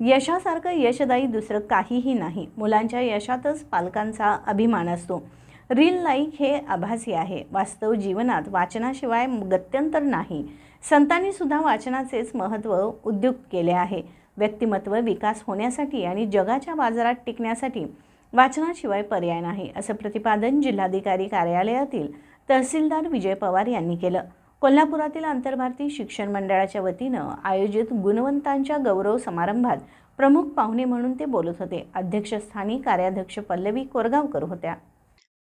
यशासारखं यशदायी दुसरं काहीही नाही. मुलांच्या यशातच पालकांचा अभिमान असतो. रील लाईक हे आभासी आहे. वास्तव जीवनात वाचनाशिवाय गत्यंतर नाही. संतांनीसुद्धा वाचनाचेच महत्त्व उद्युक्त केले आहे. व्यक्तिमत्व विकास होण्यासाठी आणि जगाच्या बाजारात टिकण्यासाठी वाचनाशिवाय पर्याय नाही असं प्रतिपादन जिल्हाधिकारी कार्यालयातील तहसीलदार विजय पवार यांनी केलं. कोल्हापुरातील आंतरभारती शिक्षण मंडळाच्या वतीनं आयोजित गुणवंतांच्या गौरव समारंभात प्रमुख पाहुणे म्हणून ते बोलत होते. अध्यक्षस्थानी कार्याध्यक्ष पल्लवी कोरगावकर होत्या.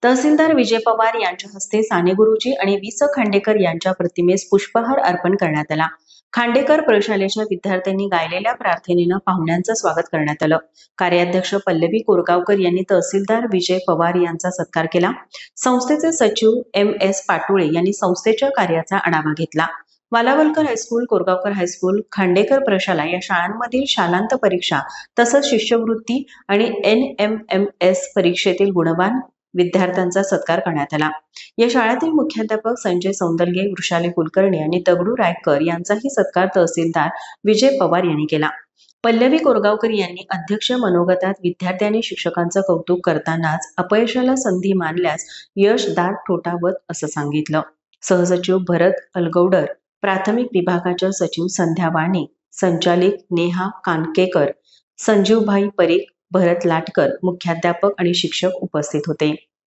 तहसीलदार विजय पवार यांच्या हस्ते साने गुरुजी आणि वि स खांडेकर यांच्या प्रतिमेस पुष्पहार अर्पण करण्यात आला. खांडेकर प्रशालेच्या विद्यार्थ्यांनी गायलेल्या प्रार्थनेनं पाहुण्यांचं स्वागत करण्यात आलं. कार्याध्यक्ष पल्लवी कोरगावकर यांनी तहसीलदार विजय पवार यांचा सत्कार केला. संस्थेचे सचिव एम एस पाटोळे यांनी संस्थेच्या कार्याचा आढावा घेतला. Walawalkar high school Korgaonkar high school Khandekar प्रशाला या शाळांमधील शालांत परीक्षा तसंच शिष्यवृत्ती आणि एन एम एम एस परीक्षेतील गुणवान विद्यार्थ्यांचा सत्कार करण्यात आला. या शाळेतील मुख्याध्यापक संजय सौंदर्गे वृषाली कुलकर्णी आणि दगडू रायकर यांचाही सत्कार तहसीलदार विजय पवार यांनी केला. पल्लवी कोरगावकर यांनी अध्यक्ष मनोगतात विद्यार्थी आणि शिक्षकांचं कौतुक करतानाच अपयशाला संधी मानल्यास यश दाट ठोठावत असं सांगितलं. सहसचिव भरत अलगौडर प्राथमिक विभागाच्या सचिव संध्या वाणी संचालिक नेहा कानकेकर संजीवभाई परीख भरत लाटकर मुख्याध्यापक आणि शिक्षक उपस्थित होते.